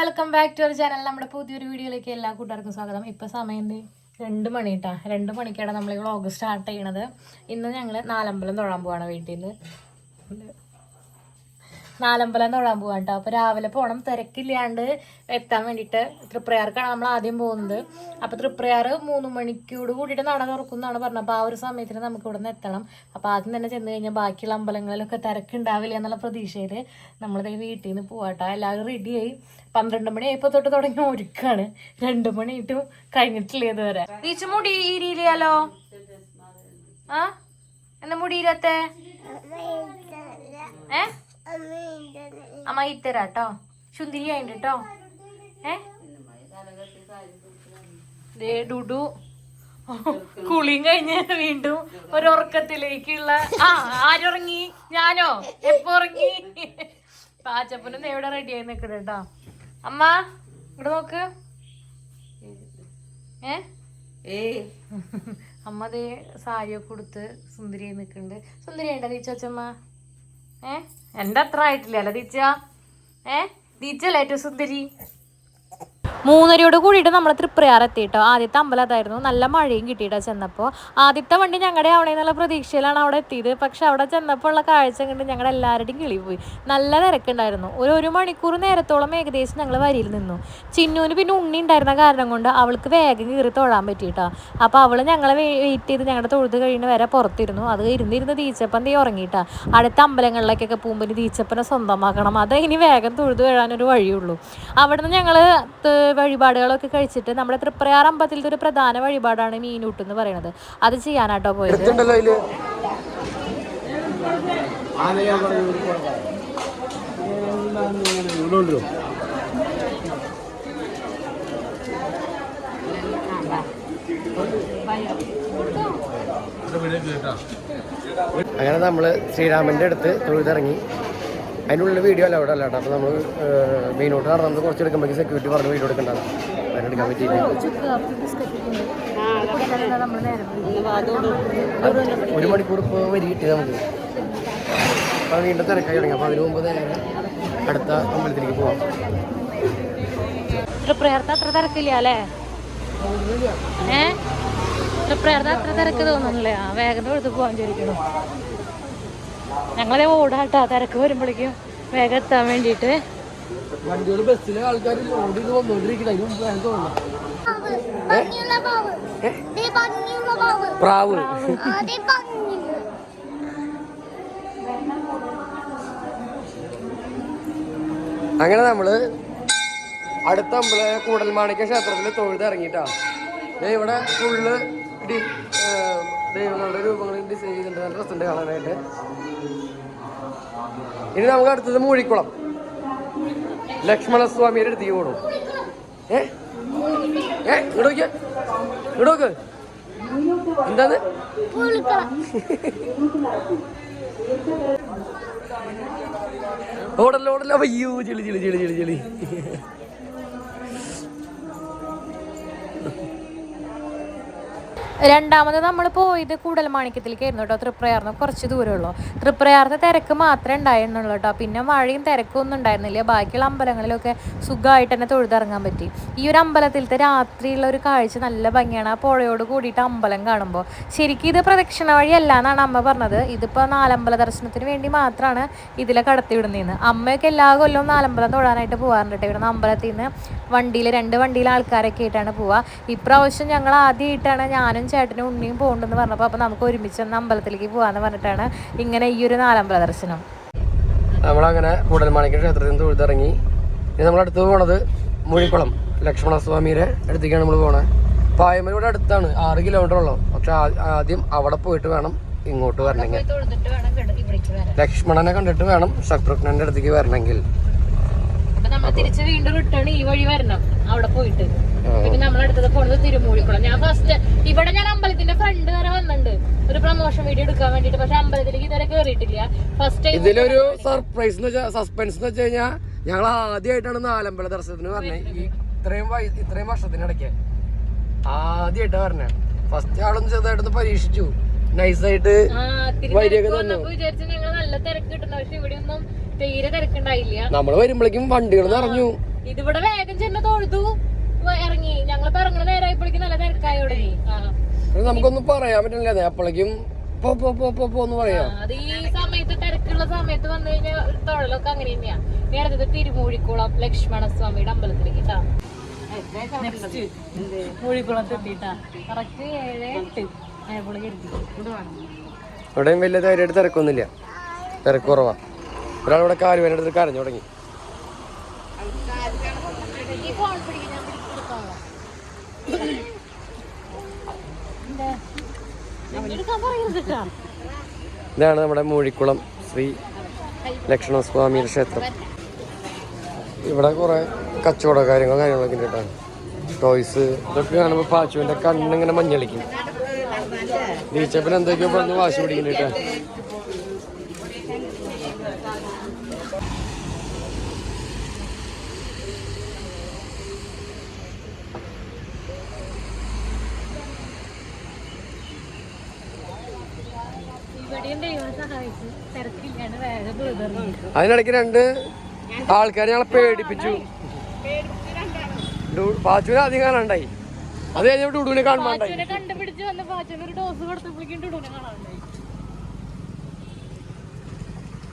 Welcome back to our channel നമ്മുടെ പുതിയൊരു വീഡിയോയിലേക്ക് എല്ലാ കൂട്ടുകാർക്കും സ്വാഗതം. ഇപ്പം സമയം രണ്ട് മണി കേട്ടാ രണ്ട് മണിക്കാണ് നമ്മൾ ഈ വ്ളോഗ് സ്റ്റാർട്ട് ചെയ്യണത്. ഇന്ന് ഞങ്ങൾ നാലമ്പലം തൊഴാൻ പോവാണ് വീട്ടിൽ നിന്ന് നാലമ്പലം തൊഴാൻ പോവാൻ കേട്ടോ അപ്പോൾ രാവിലെ പോകണം തിരക്കില്ലാണ്ട് എത്താൻ വേണ്ടിട്ട് തൃപ്രയാർക്കാണ് നമ്മൾ ആദ്യം പോകുന്നത്. അപ്പോൾ തൃപ്രയാർ മൂന്ന് മണിക്കൂട് കൂടിയിട്ട് നട തുറക്കുന്നതാണ് പറഞ്ഞത്. അപ്പോൾ ആ ഒരു സമയത്തിന് നമുക്ക് ഇവിടെ നിന്ന് എത്തണം. അപ്പോൾ ആദ്യം തന്നെ ചെന്ന് കഴിഞ്ഞാൽ ബാക്കിയുള്ള അമ്പലങ്ങളിലൊക്കെ തിരക്കുണ്ടാവില്ല എന്നുള്ള പ്രതീക്ഷയിൽ നമ്മളിത് വീട്ടിൽ നിന്ന് പോവാട്ടോ. എല്ലാവരും റെഡിയായി പന്ത്രണ്ട് മണി ആയപ്പോൾ തൊട്ട് തുടങ്ങി ഒരുക്കാണ്. രണ്ട് മണിയിട്ടും കഴിഞ്ഞിട്ടില്ലേ ഇതുവരെ. ടീച്ചർ മുടി ഇരിയില്ലല്ലോ? ആ? എന്താ മുടിയിലത്തെ ഏ? അമ്മ ഇത്തരാട്ടോ. ശുന്തിരി ആയിട്ട് കേട്ടോ ഏ? ദേ ഡുഡു. കുളിയും കഴിഞ്ഞ് വീണ്ടും ഒരു ഉറക്കത്തിലേക്കുള്ള ആ ആരുറങ്ങി? ഞാനോ? എപ്പോ ഉറങ്ങി? പാച്ചപ്പനും എവിടെ റെഡി ആയി നിക്കണ കേട്ടോ അമ്മ ഇവിടെ നോക്ക്. ഏ? അമ്മ ദേ സാരിയൊക്കെ കൊടുത്ത് സുന്ദരിയായി നിൽക്കുന്നുണ്ട് നീ തീച്ചമ്മ ഏ? എന്റെ അത്ര ആയിട്ടില്ല? അല്ല ദീച്ച ഏ? ദീച്ചല്ലേ ഏറ്റവും സുന്ദരി? മൂന്നരയോട് കൂടിയിട്ട് നമ്മൾ തൃപ്രയാർ എത്തിയിട്ടോ. ആദ്യത്തെ അമ്പലത്തായിരുന്നു നല്ല മഴയും കിട്ടിയിട്ടോ ചെന്നപ്പോൾ ആദ്യത്തെ വണ്ടി ഞങ്ങളുടെ അവിടെ എന്നുള്ള പ്രതീക്ഷയിലാണ് അവിടെ എത്തിയത്. പക്ഷെ അവിടെ ചെന്നപ്പോൾ ഉള്ള കാഴ്ച കണ്ട് ഞങ്ങളുടെ എല്ലാവരുടെയും കിളി പോയി. നല്ല തിരക്കുണ്ടായിരുന്നു. ഒരു ഒരു മണിക്കൂർ നേരത്തോളം ഏകദേശം ഞങ്ങൾ വരിയിൽ നിന്നു. ചിന്നൂന് പിന്നെ ഉണ്ണി ഉണ്ടായിരുന്ന കാരണം കൊണ്ട് അവൾക്ക് വേഗം കീറി തൊഴാൻ പറ്റിയിട്ടോ. അപ്പോൾ അവൾ ഞങ്ങളെ വെയിറ്റ് ചെയ്ത് ഞങ്ങളുടെ തൊഴുത് കഴിയുന്ന വരെ പുറത്തിരുന്നു. അത് ഇരുന്നിരുന്ന് തീച്ചപ്പൻ തീ ഉറങ്ങിയിട്ടാ. അടുത്ത അമ്പലങ്ങളിലേക്കൊക്കെ പോകുമ്പോൾ തീച്ചപ്പനെ സ്വന്തമാക്കണം. അത് ഇനി വേഗം തൊഴുത് വീഴാനൊരു വഴിയുള്ളൂ. അവിടുന്ന് ഞങ്ങൾ വഴിപാടുകളൊക്കെ കഴിച്ചിട്ട് നമ്മുടെ തൃപ്രയാർ അമ്പലത്തിലത്തെ ഒരു പ്രധാന വഴിപാടാണ് മീനൂട്ട് എന്ന് പറയുന്നത്. അത് ചെയ്യാനാട്ടോ പോയത്. അങ്ങനെ നമ്മൾ ശ്രീരാമന്റെ അടുത്ത് തൊഴുതിറങ്ങി. അതിനുള്ളിൽ വീഡിയോ അല്ല അവിടെ അല്ല കേട്ടോ. അപ്പോൾ നമ്മൾ മെയിനോട്ട് നടന്നത് കുറച്ച് എടുക്കുമ്പോൾ സെക്യൂരിറ്റി പറഞ്ഞ് വീഡിയോ എടുക്കണ്ടാണ് അതിനെടുക്കാൻ പറ്റിയില്ല? അത് ഒരു മണിക്കൂർ ഇപ്പോൾ വരി കിട്ടി നമുക്ക് അപ്പോൾ വീണ്ടും തിരക്കായി തുടങ്ങി. അപ്പോൾ അതിന് മുമ്പ് നേരെ അടുത്ത അമ്പലത്തിലേക്ക് പോവാം. തൃപ്രയാർത്ത അത്ര തിരക്കില്ല അല്ലേ? ഏ? തൃപ്രയാർത്ത അത്ര തിരക്ക് തോന്നുന്നില്ലേ. ആ വേഗം എടുത്ത് പോകാൻ ചോദിക്കണം ഞങ്ങളെ ഓടാട്ടോ. തിരക്ക് വരുമ്പോഴേക്കും വേഗം എത്താൻ വേണ്ടിയിട്ട്. വണ്ടികൾ ബസ്സിലെ ആൾക്കാർ ലോഡ് ചെയ്ത് വന്നുകൊണ്ടിരിക്കുന്നത് അതിന് മുമ്പ് ഞാൻ പാവ്. പ്രാവ്. അങ്ങനെ നമ്മൾ അടുത്ത അമ്പല കൂടൽമാണിക്യ ക്ഷേത്രത്തിൽ തൊഴുത് ഇറങ്ങിട്ടാ ദേ ഇവിടെ ഫുള്ള് ദൈവങ്ങളുടെ രൂപങ്ങൾ ഡിസൈൻ ചെയ്തിട്ടുണ്ട്. നല്ല രസമുണ്ട് കാണാനായിട്ട്. ഇനി നമുക്ക് അടുത്തത് മൂഴിക്കുളം. ലക്ഷ്മണസ്വാമിയുടെ അടുത്തേക്ക് പോകണം ഏ? ഏ? ഇങ്ങോട്ട് ഇങ്ങോട്ട് എന്താത്? ഓടല്ല ഓടല്ല. അയ്യോ ചെളി ചെളി ചെളി ചെളി ചെളി. രണ്ടാമത് നമ്മൾ പോയത് കൂടൽമാണിക്യത്തിലേക്കായിരുന്നു കേട്ടോ തൃപ്രയാറിന് കുറച്ച് ദൂരമുള്ളൂ തൃപ്രയാറിന് തിരക്ക് മാത്രമേ ഉണ്ടായിരുന്നുള്ളൂ കേട്ടോ. പിന്നെ മഴയും ഒന്നും ഉണ്ടായിരുന്നില്ല. ബാക്കിയുള്ള അമ്പലങ്ങളിലൊക്കെ സുഖമായിട്ട് തന്നെ തൊഴുതിറങ്ങാൻ പറ്റി. ഈ ഒരു അമ്പലത്തിലത്തെ രാത്രിയുള്ള ഒരു കാഴ്ച നല്ല ഭംഗിയാണ്. ആ പുഴയോട് കൂടിയിട്ട് അമ്പലം കാണുമ്പോൾ. ശരിക്കും ഇത് പ്രദക്ഷിണ വഴിയല്ല എന്നാണ് അമ്മ പറഞ്ഞത്. ഇതിപ്പോൾ നാലമ്പല ദർശനത്തിന് വേണ്ടി മാത്രമാണ് ഇതിലെ കടത്തിവിടുന്നതെന്ന് അമ്മയൊക്കെ എല്ലാ കൊല്ലവും നാലമ്പലം തൊഴാനായിട്ട് പോകാറുണ്ട് കേട്ടോ. ഇവിടുന്ന് അമ്പലത്തിൽ നിന്ന് വണ്ടിയിൽ രണ്ട് വണ്ടിയിൽ ആൾക്കാരൊക്കെ ആയിട്ടാണ് പോവുക. ഇപ്രാവശ്യം ഞങ്ങൾ ആദ്യമായിട്ടാണ് ഞാനും ചേട്ടനും ഉണ്ണിയും പോകുന്നുണ്ടെന്ന് പറഞ്ഞപ്പോൾ അപ്പോൾ നമുക്ക് ഒരുമിച്ച് ഒന്ന് അമ്പലത്തിലേക്ക് പോകാമെന്ന് പറഞ്ഞിട്ടാണ് ഇങ്ങനെ ഈ ഒരു നാലമ്പല ദർശനം നമ്മളങ്ങനെ കൂടൽമാണിക്യ ക്ഷേത്രത്തിൽ നിന്ന് തൊഴുതിറങ്ങി. ഇനി നമ്മളടുത്ത് പോകണത് പോണത് ലക്ഷ്മണ ലക്ഷ്മണസ്വാമിയുടെ അടുത്തേക്കാണ് നമ്മൾ പോണത് പായമല അടുത്താണ് ആറ് കിലോമീറ്റർ ഉള്ളൂ. പക്ഷെ ആദ്യം അവിടെ പോയിട്ട് വേണം ഇങ്ങോട്ട് വരണമെങ്കിൽ. ലക്ഷ്മണനെ കണ്ടിട്ട് വേണം ശത്രുഘ്നന്റെ അടുത്തേക്ക് വരണമെങ്കിൽ. നമ്മൾ തിരിച്ച് വീണ്ടും റിട്ടേൺ ഈ വഴി വരണം അവിടെ പോയിട്ട്. പിന്നെ നമ്മളടുത്തത് പോണത് തിരുമൂഴിക്കുളം. ഞാൻ ഫസ്റ്റ് ഇവിടെ ഞാൻ അമ്പലത്തിന്റെ ഫ്രണ്ട് വരെ വന്നിട്ടുണ്ട്. ഒരു പ്രൊമോഷൻ വീഡിയോ എടുക്കാൻ വേണ്ടിട്ട് പക്ഷെ അമ്പലത്തിലേക്ക് ഇതുവരെ കേറിയിട്ടില്ല. ഫസ്റ്റ് ഇതിലൊരു സർപ്രൈസ് എന്ന് വെച്ചാൽ സസ്പെൻസ് എന്ന് വെച്ച് കഴിഞ്ഞാൽ ഞങ്ങൾ ആദ്യമായിട്ടാണ് നാലമ്പല ദർശനത്തിന് പറഞ്ഞത് ഇത്രയും ഇത്രയും വർഷത്തിനിടയ്ക്ക് ആദ്യമായിട്ടാ പറഞ്ഞത് ഫസ്റ്റ് ആളൊന്ന് ചെറുതായിട്ടൊന്ന് പരീക്ഷിച്ചു. നൈസായിട്ട് നമ്മൾ വരുമ്പോഴേക്കും വണ്ടികൾ നിറഞ്ഞു. ഇതിവിടെ വേഗം ചെന്ന് തൊഴുതു. ഇറങ്ങി. ഞങ്ങളിപ്പോ ഇറങ്ങണ നേരമായപ്പോഴേക്കും നല്ല തിരക്കായോടെ. നമുക്കൊന്നും പറയാൻ പറ്റില്ല അപ്പോഴേക്കും പോ പോ പോ പോ പോന്ന് പറയാം. അത് ഈ സമയത്ത് തിരക്കുള്ള സമയത്ത് വന്നു കഴിഞ്ഞാൽ തൊഴിലൊക്കെ അങ്ങനെ തന്നെയാ. അടുത്തത് തിരുമൂഴിക്കുളം ലക്ഷ്മണ സ്വാമിയുടെ അമ്പലത്തിലേക്ക്. ഇവിടെയും വലിയ ധൈര്യമായിട്ട് തിരക്കൊന്നുമില്ല. തിരക്ക് കുറവാ. ഒരാളിവിടെ കാൽ വേന എടുത്ത് കരഞ്ഞു തുടങ്ങി. ഈ ഫോൺ പിടിക്കാൻ ഞാൻ പിടിച്ചെടുത്തോളാം എന്താ? എടുക്കാൻ പറയരുത് കേട്ടാ ഇതാണ് നമ്മുടെ മൂഴിക്കുളം ശ്രീ ലക്ഷ്മണസ്വാമി ക്ഷേത്രം. ഇവിടെ കുറെ കച്ചവട കാര്യങ്ങൾ കാര്യങ്ങളൊക്കെ ഉണ്ട് ടോയ്സ് ഇതൊക്കെ കാണുമ്പോൾ പാച്ചുവിന്റെ കണ്ണിങ്ങനെ മഞ്ഞളിക്കും. നീച്ചപ്പൻ എന്തൊക്കെയോ പറഞ്ഞ് വാശി പിടിക്കുന്നുണ്ട് അതിനിടയ്ക്ക് രണ്ട് ആൾക്കാർ ഞങ്ങളെ പേടിപ്പിച്ചു. പാച്ചുവിന് അധികം കാണാണ്ടായി. അത് കഴിഞ്ഞിട്ട് ഉടുവിനെ കാണാണ്ടായി.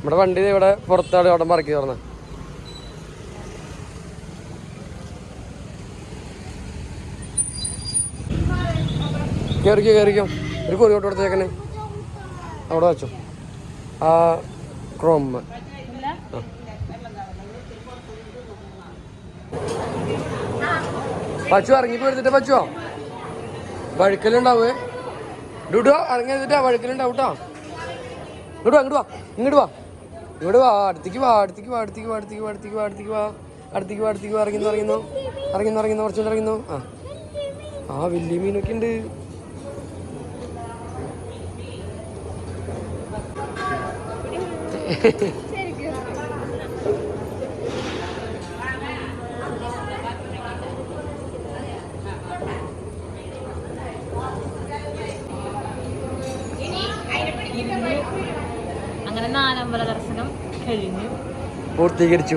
ഇവിടെ വണ്ടി ഇവിടെ പുറത്താണ് അവിടെ മറക്കി തുറന്ന കയറിക്കോ കയറിക്കോ ഒരു കോഴിക്കോട്ട് കൊടുത്തേക്കണേ. അവിടെ വെച്ചോ. ആ ക്രോം പച്ചു ഇറങ്ങി പോയിട്ട് പച്ചുവോ വഴുക്കലുണ്ടാവേ. ഡുഡോ ഇറങ്ങി എടുത്തിട്ടാ വഴുക്കലുണ്ടാവും കേട്ടോ ഇങ്ങോട്ട് വാ ഇങ്ങോട്ട് വാ ഇങ്ങോട്ട് വാ. ഇങ്ങോട്ട് വാ അടുത്തേക്ക് വാ അടുത്തേക്ക് വാ അടുത്തേക്ക് വാ അടുത്തേക്ക് വാ അടുത്തേക്ക് വാ അടുത്തേക്ക് വാ അടുത്തേക്ക് വാ അടുത്തേക്ക് വാ ഇറങ്ങുന്നു ഇറങ്ങുന്നു ഇറങ്ങുന്നു കുറച്ചുകൂടെ ഇറങ്ങുന്നു. ആ. ആ വലിയ മീനൊക്കെ ഉണ്ട്. അങ്ങനെ നാലമ്പല ദർശനം കഴിഞ്ഞു. പൂർത്തീകരിച്ചു.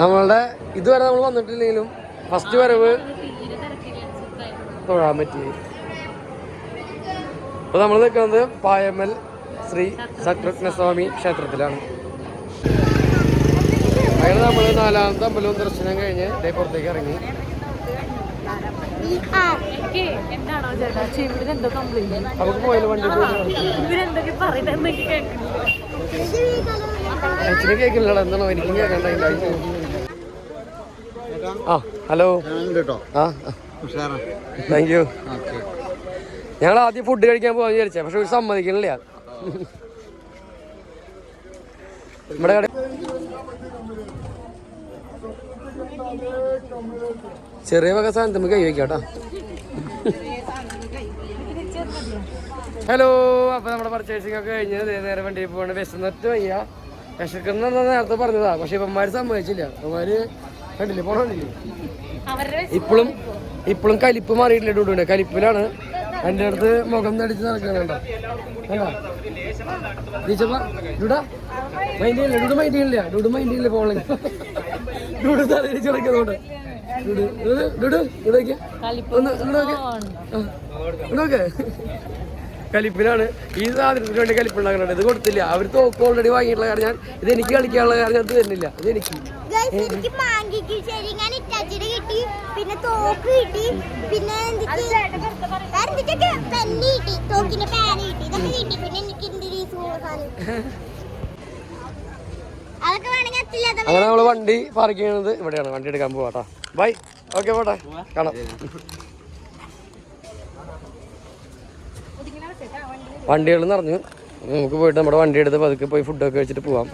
നമ്മളുടെ ഇതുവരെ നമ്മൾ വന്നിട്ടില്ലെങ്കിലും ഫസ്റ്റ് വരവ് തൊഴാൻ പറ്റി. അപ്പോൾ നമ്മൾ നിൽക്കുന്നത് പായമ്മൽ ശ്രീ ശത്രുഘ്നസ്വാമി ക്ഷേത്രത്തിലാണ്. അങ്ങനെ നമ്മൾ നാലാമത്തെ അമ്പലവും ദർശനം കഴിഞ്ഞ് ഇതേ പുറത്തേക്ക് ഇറങ്ങി. നമുക്ക് പോയാലും വണ്ടി അച്ഛനെ കേൾക്കില്ലടാ എന്താണോ? എനിക്കും കേൾക്കണ്ടായില്ല ആ ഹലോ. കേട്ടോ. ആ താങ്ക് യു ഞങ്ങൾ ആദ്യം ഫുഡ് കഴിക്കാൻ പോകാൻ വിചാരിച്ചേ പക്ഷെ ഒരു സമ്മതിക്കണില്ല. നമ്മുടെ കട ചെറിയ വക സാധനത്തിന് നമുക്ക് കൈ വയ്ക്കാം കേട്ടോ. ഹലോ അപ്പൊ നമ്മുടെ പർച്ചേസിംഗ് ഒക്കെ കഴിഞ്ഞ് നേരെ വണ്ടിയിൽ പോകണം വിശന്നിട്ട് വയ്യ. വിശക്കുന്ന നേരത്തെ പറഞ്ഞതാ പക്ഷെ ഇപ്പന്മാര് സമ്മതിച്ചില്ല. ഇവന്മാര് കണ്ടില്ലേ പോണില്ലേ ഇപ്പോഴും ഇപ്പോഴും കലിപ്പ് മാറിയിട്ടില്ല ഡുഡുവിന്റെ. കലിപ്പിലാണ് എന്റെ അടുത്ത് മുഖം നടിച്ച് നടക്കണം കണ്ടോ? കണ്ടോ? ടീച്ചപ്പ ഡുഡാ ഇങ്ങോട്ട് നോക്ക്. കലിപ്പിലാണ്. ഈ സാധനത്തിന് വേണ്ടി കലിപ്പുണ്ടാക്കുന്നുണ്ട് ഇത് കൊടുത്തില്ല. അവർ തോക്ക് ഓൾറെഡി വാങ്ങിയിട്ടുള്ള കാര്യം ഞാൻ ഇത് എനിക്ക് കളിക്കാനുള്ള കാര്യം അത് തരുന്നില്ല ഇത് എനിക്ക്. ഗൈസ് എനിക്ക് ശരി. ഞാൻ ഇറ്റാച്ചിയുടെ കിട്ടി. പിന്നെ തോക്ക് കിട്ടി. പിന്നെ എന്തൊക്കെ? പെന്ന് കിട്ടി. തോക്കിന്റെ പാന് കിട്ടി. ഇതൊക്കെ കിട്ടി. പിന്നെ എനിക്ക് എന്തൊരു സാധനം. അതൊക്കെ വേണമെങ്കിൽ അത്തില്ലാത്ത അങ്ങനെ നമ്മൾ വണ്ടി പാർക്ക് ചെയ്യുന്നത് ഇവിടെയാണ്. വണ്ടി എടുക്കാൻ പോവാട്ടാ ബൈ ഓക്കെ പോട്ടെ. കാണാം. വണ്ടികൾ നിറഞ്ഞു. നമുക്ക് പോയിട്ട് നമ്മുടെ വണ്ടി എടുത്ത് പതുക്കെ പോയി ഫുഡൊക്കെ കഴിച്ചിട്ട് പോവാം.